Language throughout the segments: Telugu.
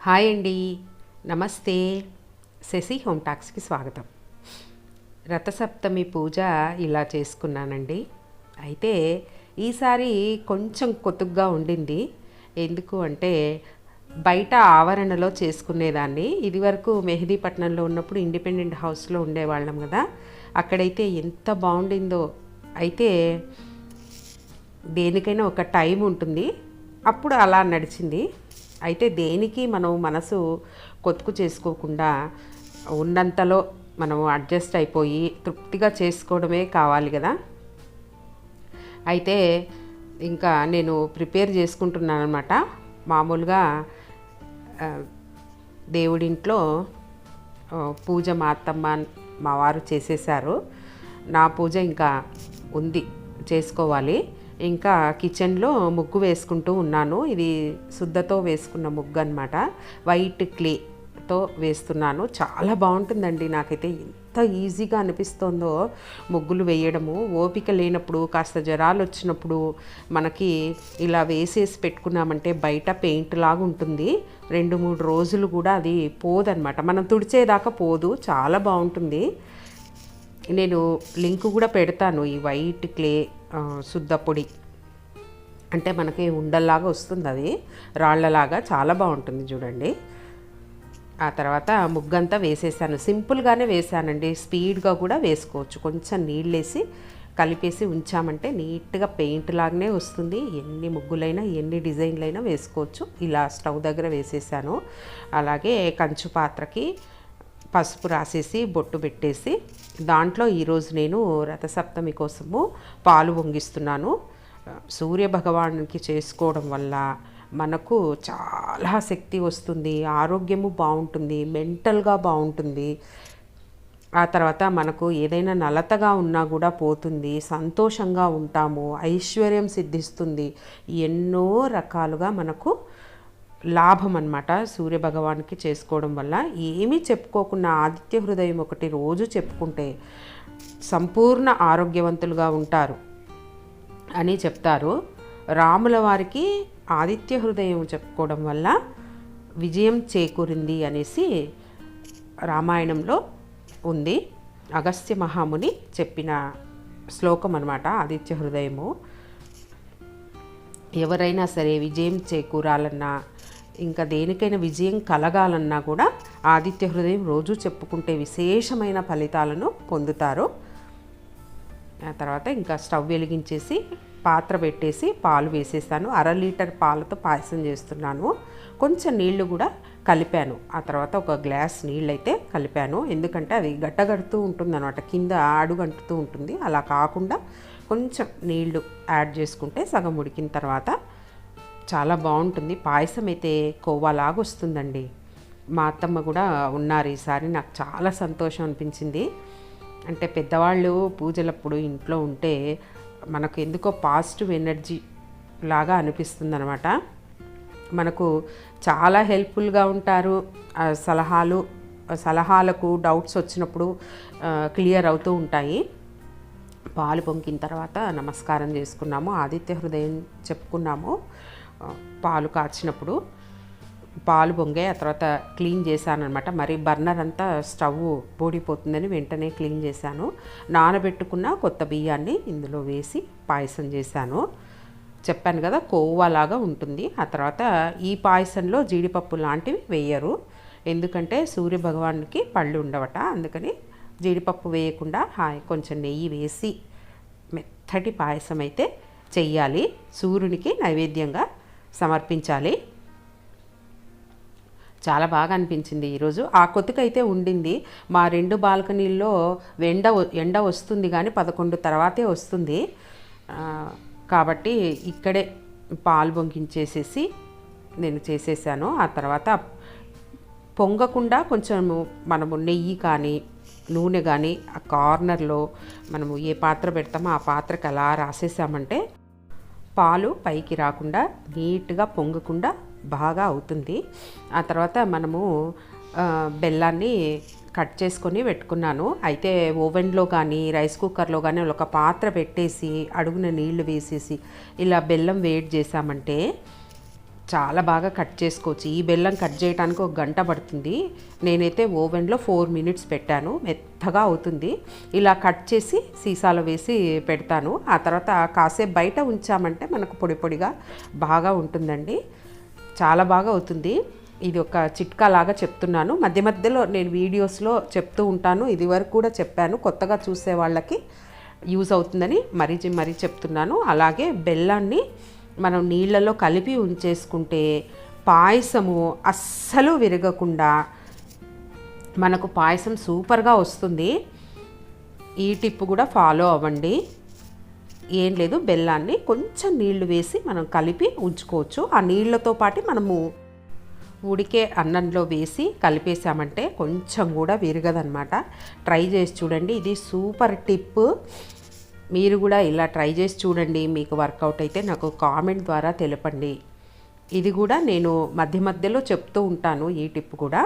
హాయ్ అండి. నమస్తే. శశి హోమ్ టాక్స్కి స్వాగతం. రథసప్తమి పూజ ఇలా చేసుకున్నానండి. అయితే ఈసారి కొంచెం కొతుగ్గా ఉండింది. ఎందుకు అంటే బయట ఆవరణలో చేసుకునేదాన్ని. ఇదివరకు మెహదీపట్నంలో ఉన్నప్పుడు ఇండిపెండెంట్ హౌస్లో ఉండేవాళ్ళం కదా. అక్కడైతే ఎంత బాగుండిందో. అయితే దేనికైనా ఒక టైం ఉంటుంది. అప్పుడు అలా నడిచింది. అయితే దేనికి మనం మనసు కొతుకు చేసుకోకుండా ఉన్నంతలో మనం అడ్జస్ట్ అయిపోయి తృప్తిగా చేసుకోవడమే కావాలి కదా? అయితే ఇంకా నేను ప్రిపేర్ చేసుకుంటున్నాను అనమాట మామూలుగా దేవుడింట్లో పూజ మా అత్తమ్మ మా వారు చేసేసారు నా పూజ ఇంకా ఉంది చేసుకోవాలి. ఇంకా కిచెన్లో ముగ్గు వేసుకుంటూ ఉన్నాను. ఇది శుద్ధతో వేసుకున్న ముగ్గు అనమాట వైట్ క్లేతో వేస్తున్నాను. చాలా బాగుంటుందండి. నాకైతే ఎంత ఈజీగా అనిపిస్తుందో ముగ్గులు వేయడము. ఓపిక లేనప్పుడు కాస్త జ్వరాలు వచ్చినప్పుడు మనకి ఇలా వేసేసి పెట్టుకున్నామంటే బయట పెయింట్ లాగా ఉంటుంది. రెండు మూడు రోజులు కూడా అది పోదనమాట మనం తుడిచేదాకా పోదు. చాలా బాగుంటుంది. నేను లింక్ కూడా పెడతాను ఈ వైట్ క్లే శుద్ధ పొడి. అంటే మనకి ఉండల్లాగా వస్తుంది అది. రాళ్ళలాగా చాలా బాగుంటుంది చూడండి. ఆ తర్వాత ముగ్గంతా వేసేసాను. సింపుల్గానే వేసానండి. స్పీడ్గా కూడా వేసుకోవచ్చు. కొంచెం నీళ్ళేసి కలిపేసి ఉంచామంటే నీట్గా పెయింట్ లాగానే వస్తుంది. ఎన్ని ముగ్గులైనా ఎన్ని డిజైన్లైనా వేసుకోవచ్చు. ఇలా స్టవ్ దగ్గర వేసేసాను. అలాగే కంచు పాత్రకి పసుపు రాసేసి బొట్టు పెట్టేసి దాంట్లో ఈరోజు నేను రథసప్తమి కోసము పాలు వంగిస్తున్నాను. సూర్య భగవానికి చేసుకోవడం వల్ల మనకు చాలా శక్తి వస్తుంది ఆరోగ్యము బాగుంటుంది మెంటల్గా బాగుంటుంది. ఆ తర్వాత మనకు ఏదైనా నలతగా ఉన్నా కూడా పోతుంది సంతోషంగా ఉంటాము ఐశ్వర్యం సిద్ధిస్తుంది. ఎన్నో రకాలుగా మనకు లాభం అన్నమాట సూర్య భగవానికి చేసుకోవడం వల్ల. ఏమీ చెప్పుకోకుండా ఆదిత్య హృదయం ఒకటి రోజు చెప్పుకుంటే సంపూర్ణ ఆరోగ్యవంతులుగా ఉంటారు అని చెప్తారు. రాముల వారికి ఆదిత్య హృదయం చెప్పుకోవడం వల్ల విజయం చేకూరింది అనేసి రామాయణంలో ఉంది. అగస్త్య మహాముని చెప్పిన శ్లోకం అనమాట ఆదిత్య హృదయము. ఎవరైనా సరే విజయం చేకూరాలన్నా ఇంకా దేనికైనా విజయం కలగాలన్నా కూడా ఆదిత్య హృదయం రోజు చెప్పుకుంటే విశేషమైన ఫలితాలను పొందుతారు. ఆ తర్వాత ఇంకా స్టవ్ వెలిగించేసి పాత్ర పెట్టేసి పాలు వేసేసాను అర లీటర్ పాలతో పాయసం చేస్తున్నాను. కొంచెం నీళ్ళు కూడా కలిపాను. ఆ తర్వాత ఒక గ్లాస్ నీళ్ళు అయితే కలిపాను. ఎందుకంటే అది గట్టగడుతూ ఉంటుంది అనమాట కింద అడుగంటుతూ ఉంటుంది. అలా కాకుండా కొంచెం నీళ్ళు యాడ్ చేసుకుంటే సగం ఉడికిన తర్వాత చాలా బాగుంటుంది. పాయసం అయితే కోవాలాగా వస్తుందండి. మా అత్తమ్మ కూడా ఉన్నారు ఈసారి. నాకు చాలా సంతోషం అనిపించింది. అంటే పెద్దవాళ్ళు పూజలప్పుడు ఇంట్లో ఉంటే మనకు ఎందుకో పాజిటివ్ ఎనర్జీ లాగా అనిపిస్తుంది అనమాట మనకు చాలా హెల్ప్ఫుల్గా ఉంటారు. ఆ సలహాలు సలహాలకు డౌట్స్ వచ్చినప్పుడు క్లియర్ అవుతూ ఉంటాయి. పాలు పొంకిన తర్వాత నమస్కారం చేసుకున్నాము. ఆదిత్య హృదయం చెప్పుకున్నాము. పాలు కాచినప్పుడు పాలు బొంగే ఆ తర్వాత క్లీన్ చేశానమాట మరి బర్నర్ అంతా స్టవ్ బోడిపోతుందని వెంటనే క్లీన్ చేశాను. నానబెట్టుకున్న కొత్త బియ్యాన్ని ఇందులో వేసి పాయసం చేశాను. చెప్పాను కదా కోవాలాగా ఉంటుంది. ఆ తర్వాత ఈ పాయసంలో జీడిపప్పు లాంటివి వేయరు. ఎందుకంటే సూర్య భగవానుడికి పళ్ళు ఉండవట. అందుకని జీడిపప్పు వేయకుండా హాయ్ కొంచెం నెయ్యి వేసి మెత్తటి పాయసం అయితే చెయ్యాలి. సూర్యునికి నైవేద్యంగా సమర్పించాలి. చాలా బాగా అనిపించింది ఈరోజు. ఆ కొతుకైతే ఉండింది. మా రెండు బాల్కనీల్లో ఎండ ఎండ వస్తుంది కానీ పదకొండు తర్వాతే వస్తుంది. కాబట్టి ఇక్కడే పాలు పొంగించేసేసి నేను చేసేసాను. ఆ తర్వాత పొంగకుండా కొంచెము మనము నెయ్యి కానీ నూనె కానీ ఆ కార్నర్లో మనము ఏ పాత్ర పెడతామో ఆ పాత్రకి అలా రాసేసామంటే పాలు పైకి రాకుండా నీట్గా పొంగకుండా బాగా అవుతుంది. ఆ తర్వాత మనము బెల్లాన్ని కట్ చేసుకొని పెట్టుకున్నాను. అయితే ఓవెన్లో కానీ రైస్ కుక్కర్లో కానీ ఒక పాత్ర పెట్టేసి అడుగున నీళ్ళు వేసేసి ఇలా బెల్లం వేడి చేసామంటే చాలా బాగా కట్ చేసుకోవచ్చు. ఈ బెల్లం కట్ చేయడానికి ఒక గంట పడుతుంది. నేనైతే ఓవెన్లో ఫోర్ మినిట్స్ పెట్టాను. మెత్తగా అవుతుంది. ఇలా కట్ చేసి సీసాలో వేసి పెడతాను. ఆ తర్వాత కాసేపు బయట ఉంచామంటే మనకు పొడి పొడిగా బాగా ఉంటుందండి. చాలా బాగా అవుతుంది. ఇది ఒక చిట్కా లాగా చెప్తున్నాను. మధ్య మధ్యలో నేను వీడియోస్లో చెప్తూ ఉంటాను. ఇది వరకు కూడా చెప్పాను. కొత్తగా చూసే వాళ్ళకి యూజ్ అవుతుందని మరీ మరీ చెప్తున్నాను. అలాగే బెల్లాన్ని మనం నీళ్ళలో కలిపి ఉంచేసుకుంటే పాయసము అస్సలు విరగకుండా మనకు పాయసం సూపర్గా వస్తుంది. ఈ టిప్ కూడా ఫాలో అవ్వండి. ఏం లేదు బెల్లాన్ని కొంచెం నీళ్ళు వేసి మనం కలిపి ఉంచుకోవచ్చు. ఆ నీళ్ళతో పాటు మనము ఉడికే అన్నంలో వేసి కలిపేసామంటే కొంచెం కూడా విరగదనమాట ట్రై చేసి చూడండి ఇది సూపర్ టిప్ మీరు కూడా ఇలా ట్రై చేసి చూడండి మీకు వర్కౌట్ అయితే నాకు కామెంట్ ద్వారా తెలపండి. ఇది కూడా నేను మధ్య మధ్యలో చెప్తూ ఉంటాను ఈ టిప్ కూడా.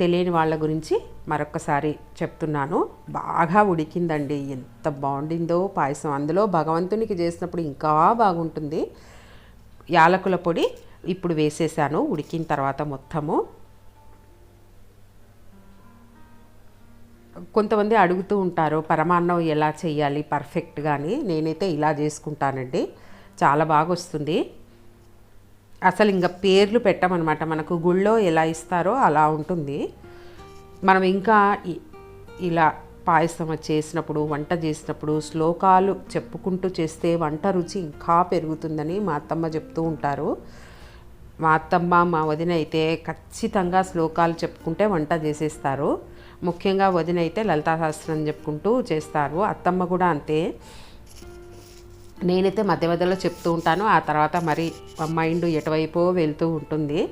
తెలియని వాళ్ళ గురించి మరొకసారి చెప్తున్నాను. బాగా ఉడికిందండి. ఎంత బాగుండిందో పాయసం. అందులో భగవంతునికి చేసినప్పుడు ఇంకా బాగుంటుంది. యాలకుల పొడి ఇప్పుడు వేసేసాను. ఉడికిన తర్వాత మొత్తము. కొంతమంది అడుగుతూ ఉంటారు పరమాన్నం ఎలా చేయాలి పర్ఫెక్ట్గా అని నేనైతే ఇలా చేసుకుంటానండి. చాలా బాగా వస్తుంది అసలు ఇంకా పేర్లు పెట్టమన్నమాట మనకు గుళ్ళో ఎలా ఇస్తారో అలా ఉంటుంది. మనం ఇంకా ఇలా పాయసం చేసినప్పుడు వంట చేసినప్పుడు శ్లోకాలు చెప్పుకుంటూ చేస్తే వంట రుచి ఇంకా పెరుగుతుందని మా అత్తమ్మ చెప్తూ ఉంటారు. మా అత్తమ్మ మా వదిన అయితే ఖచ్చితంగా శ్లోకాలు చెప్పుకుంటే వంట చేసేస్తారు. ముఖ్యంగా వదిన అయితే లలితా శాస్త్రం చెప్పుకుంటూ చేస్తారు. అత్తమ్మ కూడా అంతే. నేనైతే మధ్య మధ్యలో చెప్తూ ఉంటాను. ఆ తర్వాత మరి మైండ్ ఎటువైపో వెళ్తూ ఉంటుంది.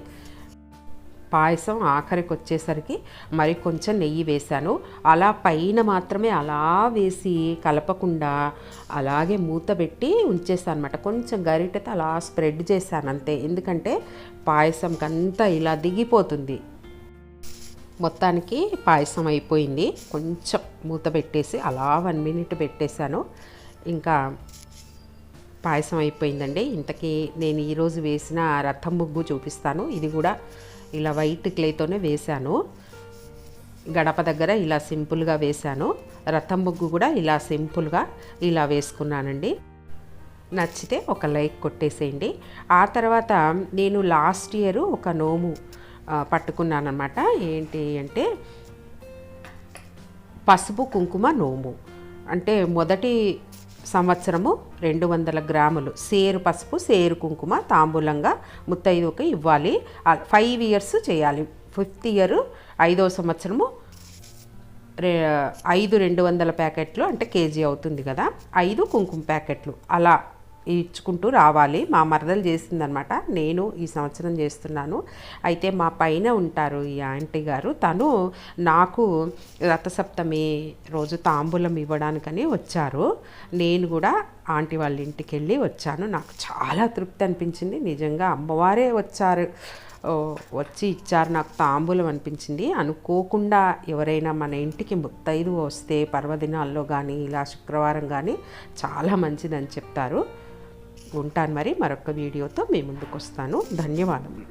పాయసం ఆఖరికి వచ్చేసరికి మరి కొంచెం నెయ్యి వేశాను. అలా పైన మాత్రమే అలా వేసి కలపకుండా అలాగే మూత పెట్టి ఉంచేసాను అనమాట కొంచెం గరిటెతో అలా స్ప్రెడ్ చేశాను అంతే. ఎందుకంటే పాయసంకంతా ఇలా దిగిపోతుంది. మొత్తానికి పాయసం అయిపోయింది. కొంచెం మూత పెట్టేసి అలా వన్ మినిట్ పెట్టేశాను. ఇంకా పాయసం అయిపోయిందండి. ఇంతకీ నేను ఈరోజు వేసిన రథం ముగ్గు చూపిస్తాను. ఇది కూడా ఇలా వైట్ క్లేతోనే వేశాను. గడప దగ్గర ఇలా సింపుల్గా వేశాను. రథం ముగ్గు కూడా ఇలా సింపుల్గా ఇలా వేసుకున్నానండి. నచ్చితే ఒక లైక్ కొట్టేసేయండి. ఆ తర్వాత నేను లాస్ట్ ఇయర్ ఒక నోము పట్టుకున్నానమాట ఏంటి అంటే పసుపు కుంకుమ నోము. అంటే మొదటి సంవత్సరము రెండు వందల గ్రాములు. సేరు పసుపు సేరు కుంకుమ తాంబూలంగా ముత్తైదుకి ఇవ్వాలి. ఫైవ్ ఇయర్స్ చేయాలి. ఫిఫ్త్ ఇయర్ ఐదో సంవత్సరము రే ఐదు రెండు వందల ప్యాకెట్లు అంటే కేజీ అవుతుంది కదా. ఐదు కుంకుమ ప్యాకెట్లు. అలా ఇచ్చుకుంటూ రావాలి. మా మరదలు చేసిందనమాట నేను ఈ సంవత్సరం చేస్తున్నాను. అయితే మా పైన ఉంటారు ఈ ఆంటీ గారు. తను నాకు రథసప్తమి రోజు తాంబూలం ఇవ్వడానికని వచ్చారు. నేను కూడా ఆంటీ వాళ్ళ ఇంటికి వెళ్ళి వచ్చాను. నాకు చాలా తృప్తి అనిపించింది. నిజంగా అమ్మవారే వచ్చారు. వచ్చి ఇచ్చారు. నాకు తాంబూలం అనిపించింది. అనుకోకుండా ఎవరైనా మన ఇంటికి ముత్తైదు వస్తే పర్వదినాల్లో కానీ ఇలా శుక్రవారం కానీ చాలా మంచిదని చెప్తారు. ఉంటాను మరి. మరొక వీడియోతో మీ ముందుకు వస్తాను ధన్యవాదములు.